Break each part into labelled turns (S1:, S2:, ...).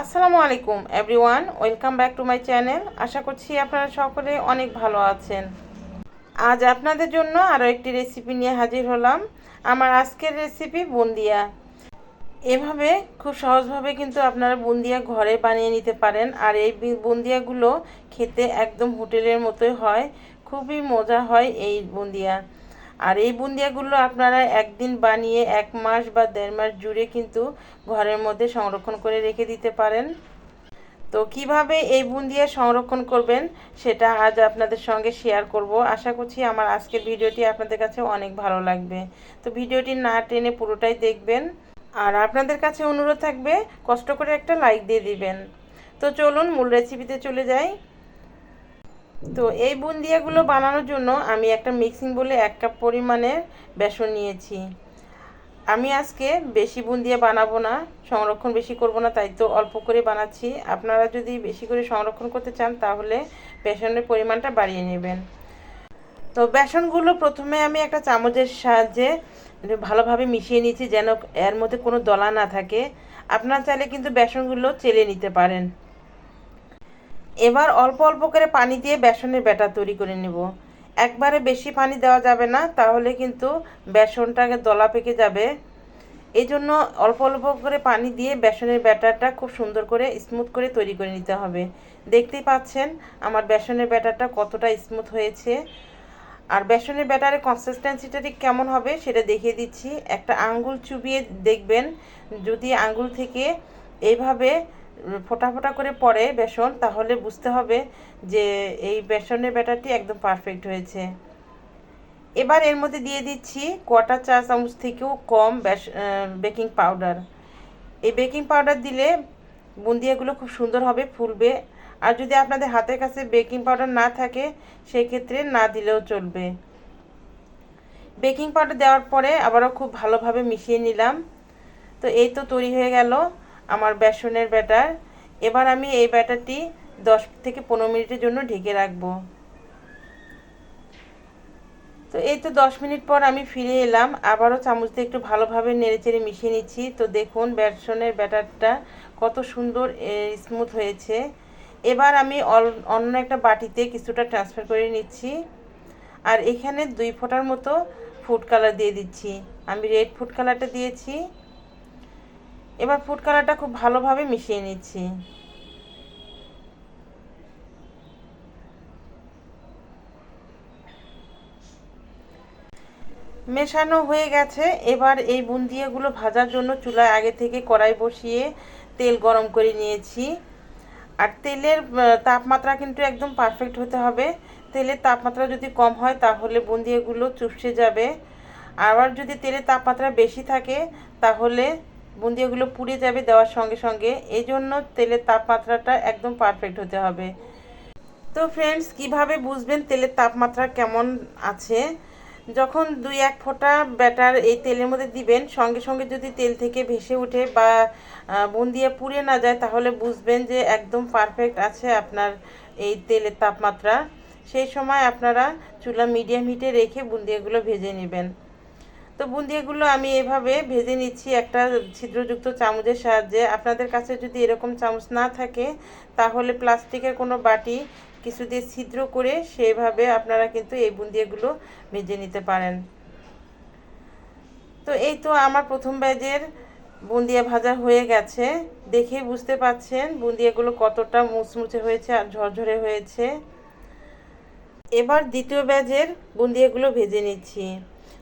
S1: আসসালামু আলাইকুম everyone welcome back to my channel আশা করছি আপনারা সকলে অনেক ভালো আছেন। আজ আপনাদের জন্য আরও একটি রেসিপি নিয়ে হাজির হলাম। আমার আজকের রেসিপি বুন্দিয়া। এভাবে খুব সহজভাবে কিন্তু আপনারা বুন্দিয়া ঘরে বানিয়ে নিতে পারেন। আর এই বুন্দিয়াগুলো খেতে একদম হোটেলের মতোই হয়। খুবই মজা হয় এই বুন্দিয়া। আর এই বুন্দিয়াগুলো আপনারা একদিন বানিয়ে এক মাস বা দেড় মাস জুড়ে কিন্তু ঘরের মধ্যে সংরক্ষণ করে রেখে দিতে পারেন। তো কীভাবে এই বুন্দিয়া সংরক্ষণ করবেন সেটা আজ আপনাদের সঙ্গে শেয়ার করব। আশা করছি আমার আজকের ভিডিওটি আপনাদের কাছে অনেক ভালো লাগবে। তো ভিডিওটি না টেনে পুরোটাই দেখবেন। আর আপনাদের কাছে অনুরোধ থাকবে, কষ্ট করে একটা লাইক দিয়ে দিবেন। তো চলুন মূল রেসিপিতে চলে যাই। তো এই বুন্দিয়াগুলো বানানোর জন্য আমি একটা মিক্সিং বলে এক কাপ পরিমাণে বেসন নিয়েছি। আমি আজকে বেশি বুন্দিয়া বানাবো না, সংরক্ষণ বেশি করব না, তাই তো অল্প করে বানাচ্ছি। আপনারা যদি বেশি করে সংরক্ষণ করতে চান, তাহলে বেসনের পরিমাণটা বাড়িয়ে নেবেন। তো বেসনগুলো প্রথমে আমি একটা চামচের সাহায্যে ভালোভাবে মিশিয়ে নিচ্ছি, যেন এর মধ্যে কোনো দলা না থাকে। আপনারা চাইলে কিন্তু বেসনগুলো চেলে নিতে পারেন। এবার অল্প অল্প করে পানি দিয়ে বেসনের ব্যাটার তৈরি করে নেব। একবারে বেশি পানি দেওয়া যাবে না, তাহলে কিন্তু বেসনটাকে দলা পেকে যাবে। এই জন্য অল্প অল্প করে পানি দিয়ে বেসনের ব্যাটারটা খুব সুন্দর করে স্মুথ করে তৈরি করে নিতে হবে। দেখতেই পাচ্ছেন আমার বেসনের ব্যাটারটা কতটা স্মুথ হয়েছে। আর বেসনের ব্যাটারের কনসিস্টেন্সিটা ঠিক কেমন হবে সেটা দেখিয়ে দিচ্ছি। একটা আঙ্গুল চুবিয়ে দেখবেন, যদি আঙ্গুল থেকে এইভাবে ফোটা ফোটা করে পড়ে বেসন, তাহলে বুঝতে হবে যে এই বেসনের ব্যাটারটি একদম পারফেক্ট হয়েছে। এবার এর মধ্যে দিয়ে দিচ্ছি কোয়াটার চা চামচ থেকেও কম বেকিং পাউডার। এই বেকিং পাউডার দিলে বুন্দিয়াগুলো খুব সুন্দর হবে, ফুলবে। আর যদি আপনাদের হাতের কাছে বেকিং পাউডার না থাকে, সেক্ষেত্রে না দিলেও চলবে। বেকিং পাউডার দেওয়ার পরে আবারও খুব ভালোভাবে মিশিয়ে নিলাম। তো এই তো তৈরি হয়ে গেল। আমার বেসনের ব্যাটার এবার আমি এই ব্যাটারটি দশ থেকে পনেরো মিনিটের জন্য ঢেকে রাখব। তো এই তো দশ মিনিট পর আমি ফিরে এলাম। আবারও চামচ দিয়ে একটু ভালোভাবে নেড়েচেড়ে মিশিয়ে নিচ্ছি। তো দেখুন, বেসনের ব্যাটারটা কত সুন্দর স্মুথ হয়েছে। এবার আমি অন্য একটা বাটিতে কিছুটা ট্রান্সফার করে নিচ্ছি। আর এখানে দুই ফোঁটার মতো ফুড কালার দিয়ে দিচ্ছি। আমি রেড ফুড কালারটা দিয়েছি। এবার ফুড কালারটা খুব ভালোভাবে মিশিয়ে নিচ্ছি। মেশানো হয়ে গেছে। এবার এই বুন্দিয়াগুলো ভাজার জন্য চুলায় আগে থেকে কড়াই বসিয়ে তেল গরম করে নিয়েছি। আর তেলের তাপমাত্রা কিন্তু একদম পারফেক্ট হতে হবে। তেলের তাপমাত্রা যদি কম হয় তাহলে বুন্দিয়াগুলো চুপসে যাবে। আবার যদি তেলের তাপমাত্রা বেশি থাকে তাহলে বুন্দিয়াগুলো পুড়ে যাবে দেওয়ার সঙ্গে সঙ্গে। এই জন্য তেলের তাপমাত্রাটা একদম পারফেক্ট হতে হবে। তো ফ্রেন্ডস কীভাবে বুঝবেন তেলের তাপমাত্রা কেমন আছে? যখন দুই এক ফোঁটা ব্যাটার এই তেলের মধ্যে দিবেন, সঙ্গে সঙ্গে যদি তেল থেকে ভেসে ওঠে বা বুন্দিয়া পুড়ে না যায়, তাহলে বুঝবেন যে একদম পারফেক্ট আছে আপনার এই তেলের তাপমাত্রা। সেই সময় আপনারা চুলা মিডিয়াম হিটে রেখে বুন্দিয়াগুলো ভেজে নেবেন। তো বুন্দিয়াগুলো আমি এভাবে ভেজে নিচ্ছি একটা ছিদ্রযুক্ত চামচের সাহায্যে। আপনাদের কাছে যদি এরকম চামচ না থাকে, তাহলে প্লাস্টিকের কোনো বাটি কিছু দিয়ে ছিদ্র করে সেভাবে আপনারা কিন্তু এই বুন্দিয়াগুলো ভেজে নিতে পারেন। তো এই তো আমার প্রথম ব্যাজের বুন্দিয়া ভাজা হয়ে গেছে। দেখে বুঝতে পাচ্ছেন বুন্দিয়াগুলো কতটা মুচমুচে হয়েছে আর ঝরঝরে হয়েছে। এবার দ্বিতীয় ব্যাজের বুন্দিয়াগুলো ভেজে নিচ্ছি।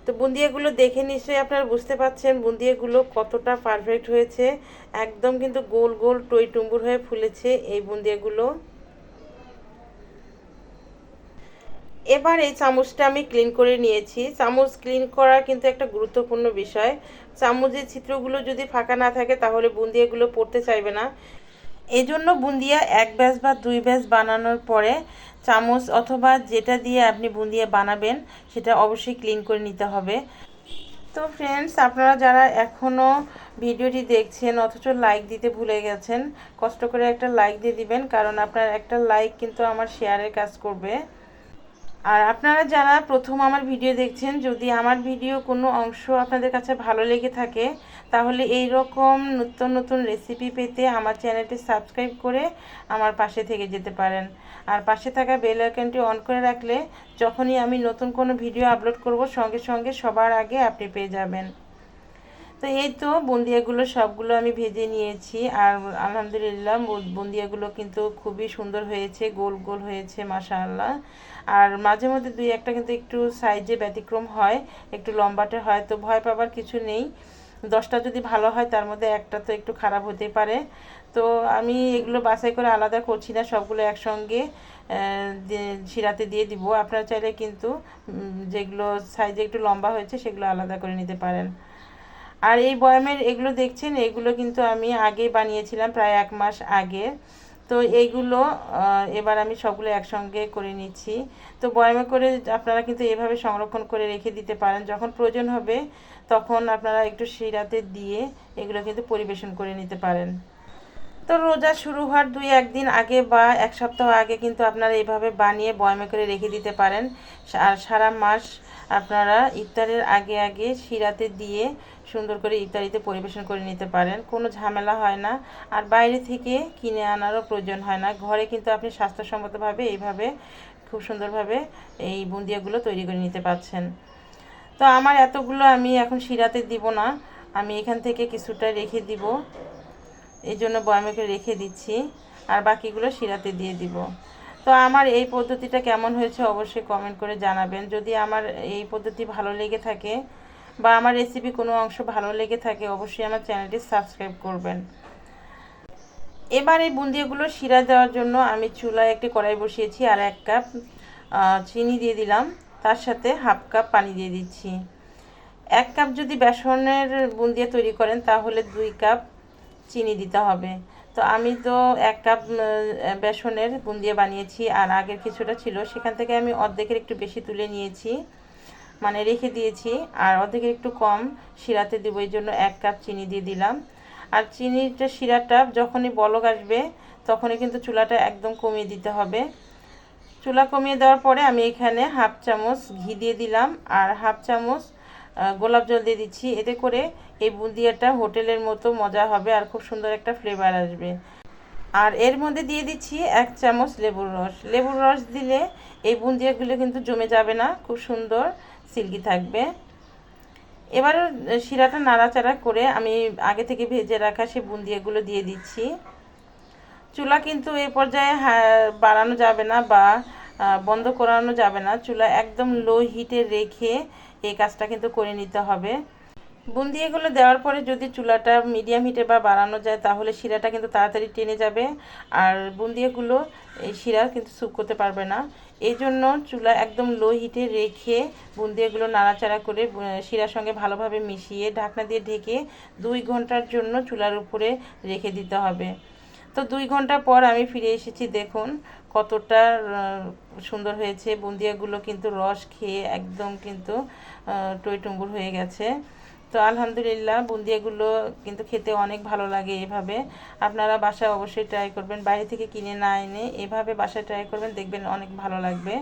S1: তো বুন্দিয়াগুলো দেখে নিশ্চয়ই আপনারা বুঝতে পাচ্ছেন বুন্দিয়াগুলো কতটা পারফেক্ট হয়েছে। একদম কিন্তু গোল গোল টই টুম্বুর হয়ে ফুলেছে এই বুন্দিয়াগুলো। এবার এই চামচটা আমি ক্লিন করে নিয়েছি। চামচ ক্লিন করা কিন্তু একটা গুরুত্বপূর্ণ বিষয়। চামচের চিত্রগুলো যদি ফাঁকা না থাকে তাহলে বুন্দিয়াগুলো পড়তে চাইবে না। এই জন্য বুন্দিয়া এক ব্যাস বা দুই ব্যাস বানানোর পরে চামচ অথবা যেটা দিয়ে আপনি বুন্দিয়া বানাবেন, সেটা অবশ্যই ক্লিন করে নিতে হবে। তো ফ্রেন্ডস আপনারা যারা এখনও ভিডিওটি দেখছেন, অথচ লাইক দিতে ভুলে গেছেন, কষ্ট করে একটা লাইক দিয়ে দিবেন, কারণ আপনার একটা লাইক কিন্তু আমার শেয়ারের কাজ করবে। আর আপনারা যারা প্রথম আমার ভিডিও দেখছেন, যদি আমার ভিডিও কোনো অংশ আপনাদের কাছে ভালো লেগে থাকে, তাহলে এই রকম নতুন নতুন রেসিপি পেতে আমার চ্যানেলটি সাবস্ক্রাইব করে আমার পাশে থেকে যেতে পারেন। আর পাশে থাকা বেল আইকনটি অন করে রাখলে যখনই আমি নতুন কোনো ভিডিও আপলোড করব, সঙ্গে সঙ্গে সবার আগে আপনি পেয়ে যাবেন। তো এই তো বুন্দিয়াগুলো সবগুলো আমি ভেজে নিয়েছি আর আলহামদুলিল্লাহ বুন্দিয়াগুলো কিন্তু খুবই সুন্দর হয়েছে, গোল গোল হয়েছে, মাশাআল্লাহ। আর মাঝে মধ্যে দুই একটা কিন্তু একটু সাইজে ব্যতিক্রম হয়, একটু লম্বাটে হয়, তো ভয় পাবার কিছু নেই। দশটা যদি ভালো হয়, তার মধ্যে একটা তো একটু খারাপ হতে পারে। তো আমি এগুলো বাছাই করে আলাদা করছি না, সবগুলো একসঙ্গে শিরাতে দিয়ে দিব। আপনারা চাইলে কিন্তু যেগুলো সাইজে একটু লম্বা হয়েছে, সেগুলো আলাদা করে নিতে পারেন। আর এই বয়ামের এগুলো দেখছেন? এগুলো কিন্তু আমি আগেই বানিয়েছিলাম, প্রায় এক মাস আগে। তো এইগুলো এবার আমি সবগুলো একসঙ্গে করে নিচ্ছি। তো বয়ামে করে আপনারা কিন্তু এভাবে সংরক্ষণ করে রেখে দিতে পারেন। যখন প্রয়োজন হবে, তখন আপনারা একটু শিরাতে দিয়ে এগুলো কিন্তু পরিবেশন করে নিতে পারেন। তো রোজা শুরু হওয়ার দুই একদিন আগে বা এক সপ্তাহ আগে কিন্তু আপনারা এইভাবে বানিয়ে বয়ামে করে রেখে দিতে পারেন। আর সারা মাস আপনারা ইফতারের আগে আগে শিরাতে দিয়ে সুন্দর করে ইফতারিতে পরিবেশন করে নিতে পারেন। কোনো ঝামেলা হয় না। আর বাইরে থেকে কিনে আনারও প্রয়োজন হয় না। ঘরে কিন্তু আপনি স্বাস্থ্যসম্মতভাবে এইভাবে খুব সুন্দরভাবে এই বুন্দিয়াগুলো তৈরি করে নিতে পারছেন। তো আমার এতগুলো আমি এখন শিরাতে দিব না। আমি এখান থেকে কিছুটা রেখে দিব। এই জন্য বয়ামেকে রেখে দিচ্ছি, আর বাকিগুলো শিরাতে দিয়ে দিব। তো আমার এই পদ্ধতিটা কেমন হয়েছে অবশ্যই কমেন্ট করে জানাবেন। যদি আমার এই পদ্ধতি ভালো লেগে থাকে বা আমার রেসিপি কোনো অংশ ভালো লেগে থাকে, অবশ্যই আমার চ্যানেলটি সাবস্ক্রাইব করবেন। এবার এই বুন্দিয়াগুলো শিরা দেওয়ার জন্য আমি চুলায় একটি কড়াই বসিয়েছি আর এক কাপ চিনি দিয়ে দিলাম। তার সাথে হাফ কাপ পানি দিয়ে দিচ্ছি। এক কাপ যদি বেসনের বুন্দিয়া তৈরি করেন, তাহলে দুই কাপ চিনি দিতে হবে। তো আমি তো এক কাপ বেসনের বুন্দিয়া বানিয়েছি আর আগের কিছুটা ছিল। সেখান থেকে আমি অর্ধেকের একটু বেশি তুলে নিয়েছি মানে রেখে দিয়েছি। আর অর্ধেকের একটু কম শিরাতে দেবো, এই জন্য এক কাপ চিনি দিয়ে দিলাম। আর চিনিটা, শিরাটা যখনই বলক আসবে, তখনই কিন্তু চুলাটা একদম কমিয়ে দিতে হবে। চুলা কমিয়ে দেওয়ার পরে আমি এখানে হাফ চামচ ঘি দিয়ে দিলাম। আর হাফ চামচ গোলাপ জল দিয়ে দিচ্ছি। এতে করে এই বুন্দিয়াটা হোটেলের মতো মজা হবে আর খুব সুন্দর একটা ফ্লেভার আসবে। আর এর মধ্যে দিয়ে দিচ্ছি এক চামচ লেবুর রস। লেবুর রস দিলে এই বুন্দিয়াগুলো কিন্তু জমে যাবে না, খুব সুন্দর সিল্কি থাকবে। এবার শিরাটা নাড়াচাড়া করে আমি আগে থেকে ভেজে রাখা সে বুন্দিয়াগুলো দিয়ে দিচ্ছি। চুলা কিন্তু এই পর্যায়ে বাড়ানো যাবে না বা বন্ধ করানো যাবে না। চুলা একদম লো হিটে রেখে এই কাজটা কিন্তু করে নিতে হবে। বুন্দিয়াগুলো দেওয়ার পরে যদি চুলাটা মিডিয়াম হিটে বা বাড়ানো যায়, তাহলে শিরাটা কিন্তু তাড়াতাড়ি টেনে যাবে। আর বুন্দিয়াগুলো এই শিরা কিন্তু স্যুপ করতে পারবে না। এই জন্য চুলা একদম লো হিটে রেখে বুন্দিয়াগুলো নাড়াচাড়া করে শিরার সঙ্গে ভালোভাবে মিশিয়ে ঢাকনা দিয়ে ঢেকে দুই ঘণ্টার জন্য চুলার উপরে রেখে দিতে হবে। তো দুই ঘণ্টা পর আমি ফিরে এসেছি, দেখুন কতটা সুন্দর হয়েছে। বুন্দিয়াগুলো কিন্তু রস খেয়ে একদম কিন্তু টইটুম্বুর হয়ে গেছে। তো আলহামদুলিল্লাহ, বুন্দিয়াগুলো কিন্তু খেতে অনেক ভালো লাগে এভাবে। আপনারা বাসায় অবশ্যই ট্রাই করবেন। বাইরে থেকে কিনে না এনে এভাবে বাসায় ট্রাই করবেন, দেখবেন অনেক ভালো লাগবে।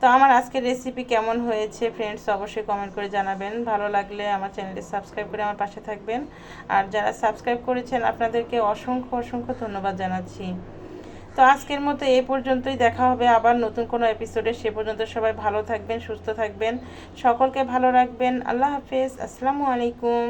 S1: তো আমার আজকের রেসিপি কেমন হয়েছে ফ্রেন্ডস অবশ্যই কমেন্ট করে জানাবেন। ভালো লাগলে আমার চ্যানেলটি সাবস্ক্রাইব করে আমার পাশে থাকবেন। আর যারা সাবস্ক্রাইব করেছেন, আপনাদেরকে অসংখ্য অসংখ্য ধন্যবাদ জানাচ্ছি। তো আজকের মতো এ পর্যন্তই, দেখা হবে আবার নতুন কোনো এপিসোডে সে পর্যন্ত সবাই ভালো থাকবেন, সুস্থ থাকবেন। সকলকে ভালো রাখবেন। আল্লাহ হাফেজ। আসসালামু আলাইকুম।